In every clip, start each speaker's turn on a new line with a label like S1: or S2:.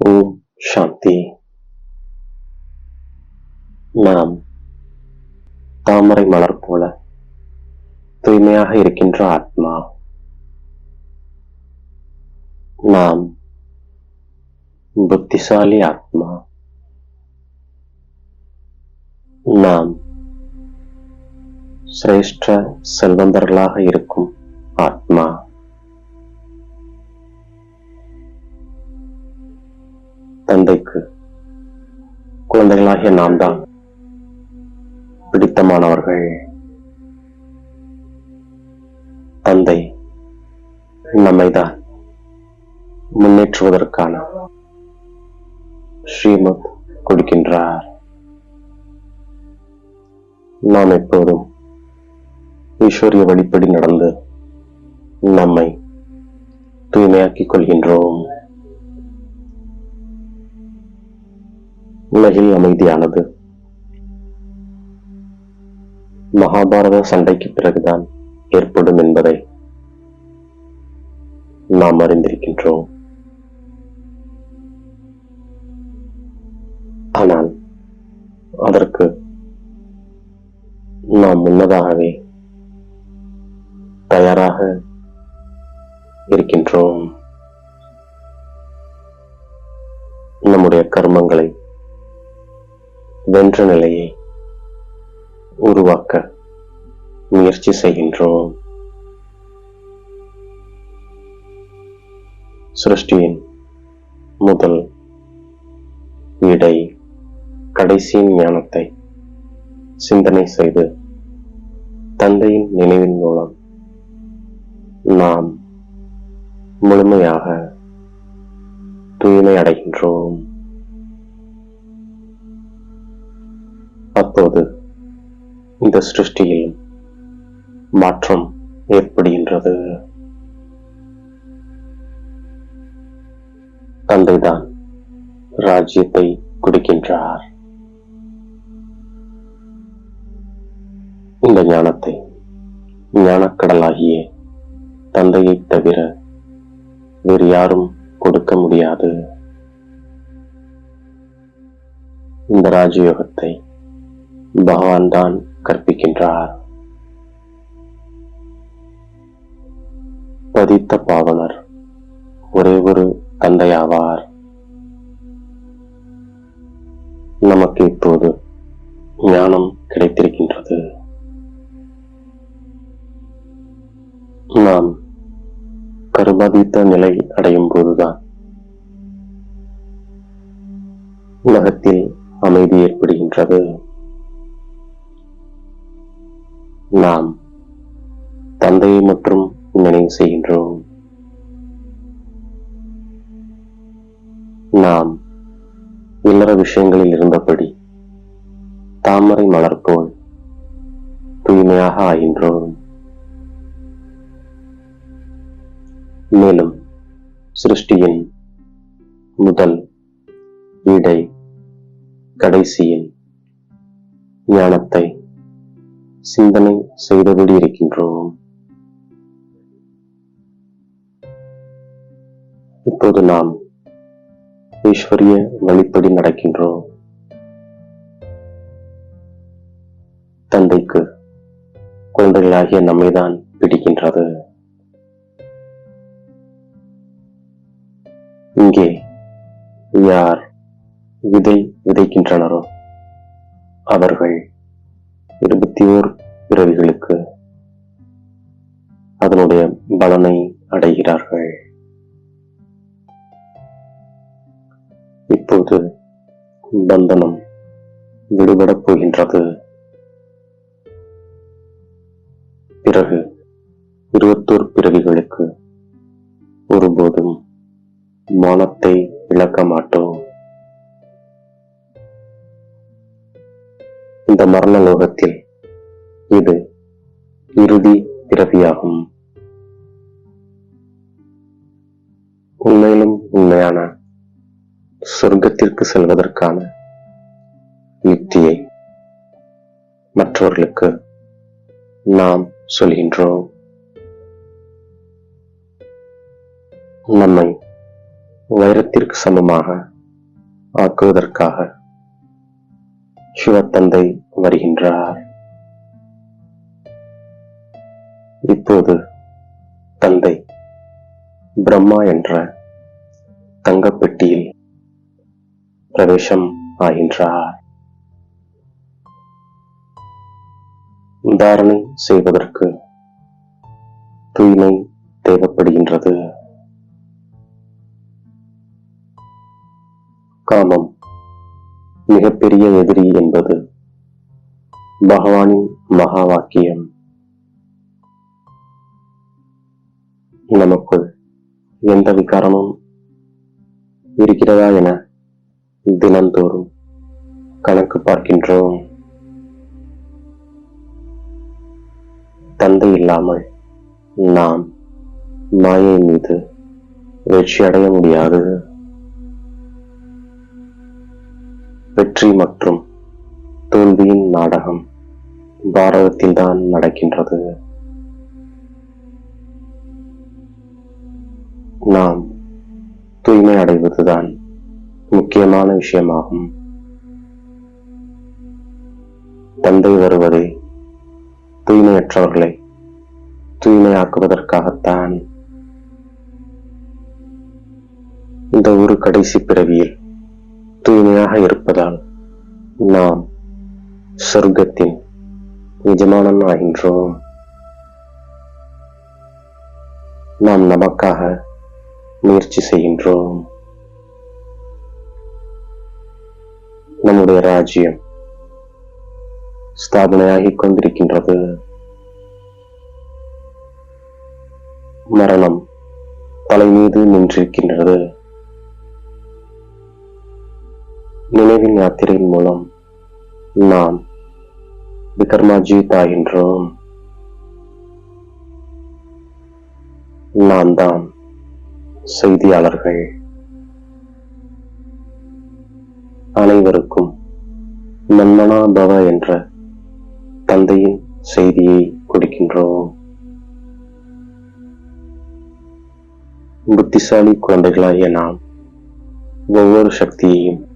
S1: ஓம் சாந்தி நாம் தாமரை மலர் போல தூய்மையாக இருக்கின்ற ஆத்மா நாம் புத்திசாலி ஆத்மா நாம் சிரேஷ்ட செல்வந்தர்களாக இருக்கும் குழந்தைகளாகிய நாம் தான் பிடித்தமானவர்கள். தந்தை நம்மைதான் முன்னேற்றுவதற்கான ஸ்ரீமத் கொடுக்கின்றார். நாம் எப்போதும் ஈஸ்வரிய வழிப்படி நடந்து நம்மை தூய்மையாக்கிக் கொள்கின்றோம். உலகில் அமைதியானது. மகாபாரத சண்டைக்கு பிறகுதான் ஏற்படும் என்பதை நாம் அறிந்திருக்கின்றோம். ஆனால் அதற்கு நாம் முன்னதாகவே தயாராக இருக்கின்றோம். நம்முடைய கர்மங்களை வென்ற நிலையை உருவாக்க முயற்சி செய்கின்றோம். சிருஷ்டியின் முதல் இடை கடைசியின் ஞானத்தை சிந்தனை செய்து தந்தையின் நினைவின் மூலம் நாம் முழுமையாக தூய்மை அடைகின்றோம். அப்போது இந்த சிருஷ்டியில் மாற்றம் ஏற்படுகின்றது. தந்தைதான் ராஜ்யத்தை கொடுக்கின்றார். இந்த ஞானத்தை ஞானக்கடலாகிய தந்தையை தவிர வேறு யாரும் கொடுக்க முடியாது. இந்த ராஜயோகத்தை பகவான் தான் கற்பிக்கின்றார். பதித்த பாவனர் ஒரே ஒரு தந்தையாவார். நமக்கு இப்போது ஞானம் கிடைத்திருக்கின்றது. நாம் கருபாதித்த நிலை அடையும் போதுதான் உலகத்தில் அமைதி ஏற்படுகின்றது. நாம் தந்தையை மற்றும் நினைவு செய்கின்றோம். நாம் இல்லற விஷயங்களில் இருந்தபடி தாமரை மலர் போல் தூய்மையாக ஆகின்றோம். மேலும் சிருஷ்டியின் முதல் இடை கடைசியின் ஞானத்தை சிந்தனை செய்தபடி இருக்கின்றோம். இப்போது நாம் ஈஸ்வரிய வழிப்படி நடக்கின்றோம். தந்தைக்கு குழந்தைகளாகிய நம்மைதான் பிடிக்கின்றது. இங்கே யார் விதை விதைக்கின்றனரோ அவர்கள் இருபத்தி ஓர் பிறவிகளுக்கு அதனுடைய பலனை அடைகிறார்கள். இப்போது பந்தனம் விடுபடப் போகின்றது. பிறகு இருபத்தோர் பிறவிகளுக்கு ஒருபோதும் மௌனத்தை இழக்க மாட்டோம். இந்த மரண லோகத்தில் இது இறுதி பிறவியாகும் உண்மையிலும் உண்மையான சொர்க்கத்திற்கு செல்வதற்கான யுக்தியை மற்றவர்களுக்கு நாம் சொல்கின்றோம். நம்மை வைரத்திற்கு சமமாக ஆக்குவதற்காக சிவத்தந்தை வருகின்றார். இப்போது தந்தை பிரம்மா என்ற தங்கப்பெட்டியில் பிரவேசம் ஆகின்றார். தாரணை செய்வதற்கு தூய்மை தேவைப்படுகின்றது. காமம். மிகப்பெரிய எதிரி என்பது பகவானின் மகா வாக்கியம் நமக்குள் எந்த விகாரமும் இருக்கிறதா என தினந்தோறும் கணக்கு பார்க்கின்றோம். தந்தை இல்லாமல் நாம் மாயை மீது வெற்றி அடைய முடியாது. வெற்றி மற்றும் தோல்வியின் நாடகம் பாரதத்தில் தான் நடக்கின்றது. நாம் தூய்மை அடைவதுதான் முக்கியமான விஷயமாகும். தந்தை வருவதை தூய்மையற்றவர்களை தூய்மையாக்குவதற்காகத்தான் இந்த ஒரு கடைசி பிறவியில் தூய்மையாக இருப்பதால் நாம் சொர்க்கத்தின் எஜமானன் ஆகின்றோம் நாம் நமக்காக முயற்சி செய்கின்றோம். நம்முடைய ராஜ்யம் ஸ்தாபனையாகிக் கொண்டிருக்கின்றது. மரணம் தலை மீது நின்றிருக்கின்றது. நினைவின் யாத்திரையின் மூலம் நாம் விகர்மாஜித் ஆகின்றோம் நாம் தான் செய்தியாளர்கள் அனைவருக்கும் நன்மனா பவ என்ற தந்தையின் செய்தியை கொடுக்கின்றோம். புத்திசாலி குழந்தைகளாகிய நாம் ஒவ்வொரு சக்தியையும்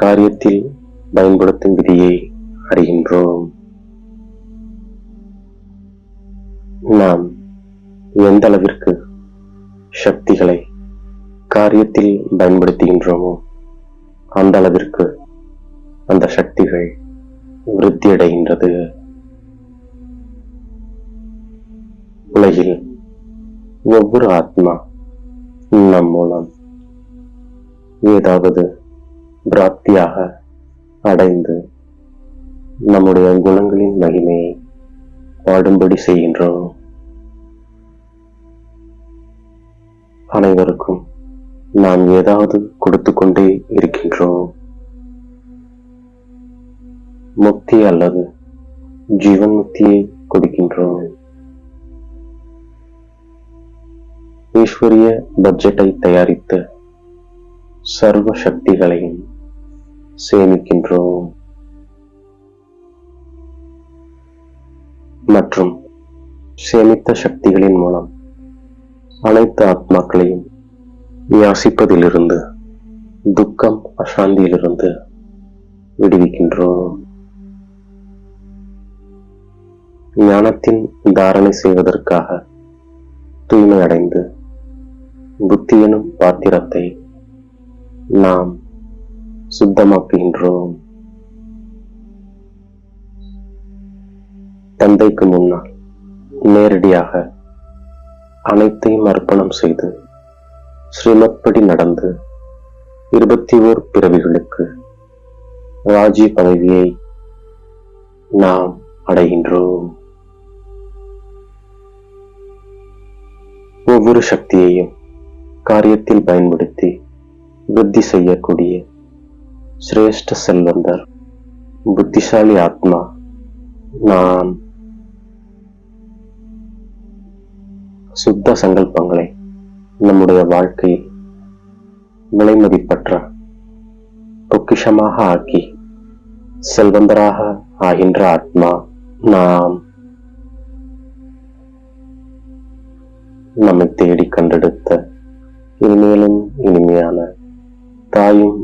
S1: காரியத்தில் பயன்படுத்தும் விதியை அறிகின்றோம். நாம் எந்த அளவிற்கு சக்திகளை காரியத்தில் பயன்படுத்துகின்றோமோ அந்த அளவிற்கு அந்த சக்திகள் விருத்தியடைகின்றது. உலகில் ஒவ்வொரு ஆத்மா நம் மூலம் ஏதாவது பிராப்தியாக அடைந்து நம்முடைய குணங்களின் மகிமையை பாடும்படி செய்கின்றோம். அனைவருக்கும் நாம் ஏதாவது கொடுத்து கொண்டே இருக்கின்றோம். முக்தி அல்லது ஜீவன் முக்தியை கொடுக்கின்றோம். ஈஸ்வரிய பட்ஜெட்டை தயாரித்து சர்வ சக்திகளையும் சேமிக்கின்றோம். மற்றும் சேமித்த சக்திகளின் மூலம் அனைத்து ஆத்மாக்களையும் யாசிப்பதிலிருந்து துக்கம் அசாந்தியிலிருந்து விடுவிக்கின்றோம். ஞானத்தின் தாரணை செய்வதற்காக தூய்மை அடைந்து புத்தி எனும் பாத்திரத்தை நாம் சுத்தமாக்குகின்றோம். தந்தைக்கு முன்னால் நேரடியாக அனைத்தையும் அர்ப்பணம் செய்து ஸ்ரீமத்படி நடந்து இருபத்தி ஓர் பிறவிகளுக்கு ராஜி பதவியை நாம் அடைகின்றோம். ஒவ்வொரு சக்தியையும் காரியத்தில் பயன்படுத்தி புத்தி செய்யக்கூடிய சிரேஷ்ட செல்வந்தர் புத்திசாலி ஆத்மா நான் சுத்த சங்கல்பங்களை நம்முடைய வாழ்க்கையில் விலைமதிப்பற்ற பொக்கிஷமாக ஆக்கி செல்வந்தராக ஆகின்ற ஆத்மா நாம் நம்மை தேடி கண்டெடுத்த இனிமேலும் இனிமையான தாயும்